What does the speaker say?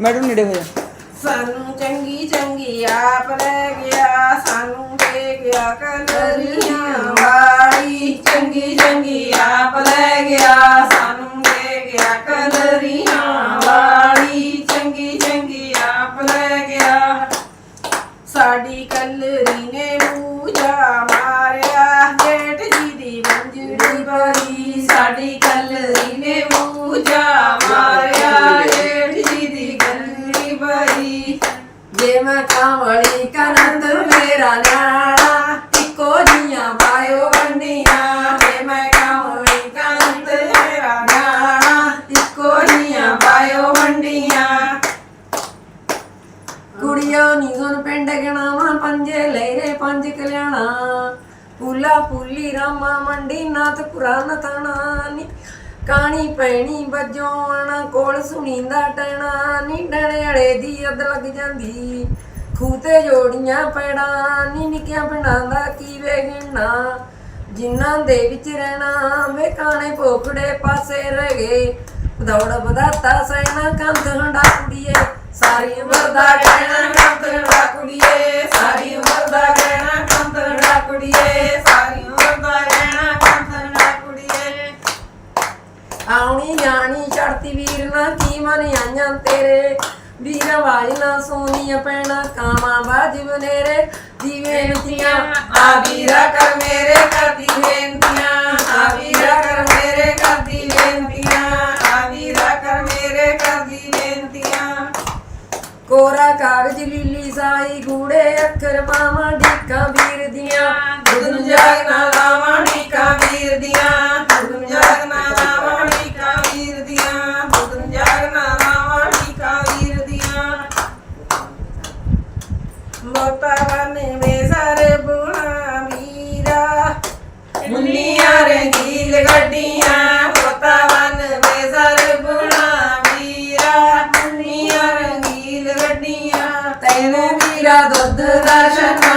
Madam ਨੇੜੇ ਹੋ ਜਾ। ਸਾਨੂੰ ਚੰਗੀ ਚੰਗੀ ਆਪ ਲੈ ਗਿਆ, ਸਾਨੂੰ ਦੇ ਗਿਆ ਕਲਰੀਆਂ ਵਾਲੀ। ਚੰਗੀ ਚੰਗੀ ਆਪ ਕਲਰੀ ਨੇ ਮੂਜਾ ਮਾਰਿਆ ਜੇਠ ਜੀ ਦੀ ਮੰਜੜੀ ਬਰੀ ਸਾਡੀ ਕਲਰੀ ਨੇ ਮੂਜਾ ਮਾਰਿਆ ਜੇਠ ਜੀ ਦੀ ਕਲਰੀ ਬਰੀ ਜੇ ਮੈਂ ਕਾਂਵਲੀ ਕਨੰਦ ਮੇਰਾ ਨਿਆਣਾ ਇੱਕੋ ਜੀਆਂ ਪਾਇਓ ਵੰਡੀਆਂ ਜੇ ਮੈਂ ਕਾਂਵਲੀ ਕਨੰਦ ਮੇਰਾ ਨਿਆਣਾ ਇੱਕੋ ਜੀਆਂ ਪਾਇਓ ਵੰਡੀਆਂ ਕੁੜੀਆਂ ਨੀ ਸੁਣ ਪਿੰਡ ਗਿਣਾਵਾਂ, ਪੰਜੇ ਲੈਰੇ ਪੰਜ ਕਲਿਆਣਾ। ਪੂਲਾ ਪੂਲੀ ਰਾਮਾ ਮੰਡੀ ਨਾਥ ਪੁਰਾਨ ਤਾਣਾ ਨੀ। ਕਾਣੀ ਪੈਣੀ ਵੱਜੋਂ ਆਣਾ, ਕੋਲ ਸੁਣੀਂਦਾ ਟਣਾ ਨੀ। ਡਣੇ ਦੀ ਅੱਧ ਲੱਗ ਜਾਂਦੀ, ਖੂਤੇ ਜੋੜੀਆਂ ਪੈੜਾਂ ਨੀ। ਨਿੱਕਿਆਂ ਪਿੰਡਾਂ ਦਾ ਕੀ ਵੇਗਣਾ ਜਿਨ੍ਹਾਂ ਦੇ ਵਿੱਚ ਰਹਿਣਾ ਵੇ ਕਾਣੇ ਭੋਖੜੇ ਪਾਸੇ ਰਹਿ ਗਏ। ਦੌੜ ਵਧਾਤਾ ਸੈਨਾ, ਕੰਧ ਹੰਡਾ ਕੁੜੀਏ ਸਾਰੀ ਉਮਰ ਕਹਿਣਾ ਕੁੜੀਏ, ਸਾਰੀ ਉਮਰ ਦਾ ਕਹਿਣਾ ਕੰਧ ਹੰਡਾ ਕੁੜੀਏ, ਸਾਰੀ ਉਮਰ ਦਾ ਕਹਿਣਾ ਕੰਧ ਕੁੜੀਏ। ਆਉਣੀ ਜਾਣੀ ਚੜਤੀ ਵੀਰ ਨਾ ਕੀ ਮਨ ਆਈਆਂ ਤੇਰੇ। ਵੀਰ ਆਵਾਜ਼ ਨਾ ਪੈਣਾ ਕਾਵਾਂ ਬਾਜ ਬਨੇਰੇ। ਦੀਵੇ ਨੁਤੀਆਂ ਆ ਵੀਰਾ ਕਰ ਮੇਰੇ ਕਰਦੀ ਬੇਨਤੀਆਂ। ਆ ਵੀਰਾ ਕਰ ਮੇਰੇ ਕਰਦੀ ਬੇਨਤੀਆਂ। ਆ ਵੀਰਾ ਕਰ ਮੇਰੇ ਕਰਦੀ ਬੇਨਤੀਆਂ। ਕੋਰਾ ਕਾਗਜ਼ ਲੀਲੀ ਸਾਈ ਗੂੜੇ ਅੱਖਰ ਮਾਵਾਂ ਢੀਕਾਂ ਵੀਰ ਦੀਆਂ। ਦੁਨ ਜਾਗਣਾ ਲਾਵਾਂ ਢੀਕਾਂ ਵੀਰ ਦੀਆਂ। ਦੁਨ ਜਾਗਣਾ ਲਾਵਾਂ ਢੀਕਾਂ ਵੀਰ ਦੀਆਂ। ਦੁਨ ਜਾਗਣਾ ਲਾਵਾਂ ਢੀਕਾਂ ਵੀਰ ਦੀਆਂ। ਮੋਤਾ ਬਨੇ ਮੇ ਸਾਰੇ ਬੁਣਾ ਵੀਰਾ ਮੁੰਨੀਆਂ ਰੰਗੀਲ ਗੱਡੀਆਂ। ਰੰਗੀਲ ਗੱਡੀਆਂ ਤੈਨੂੰ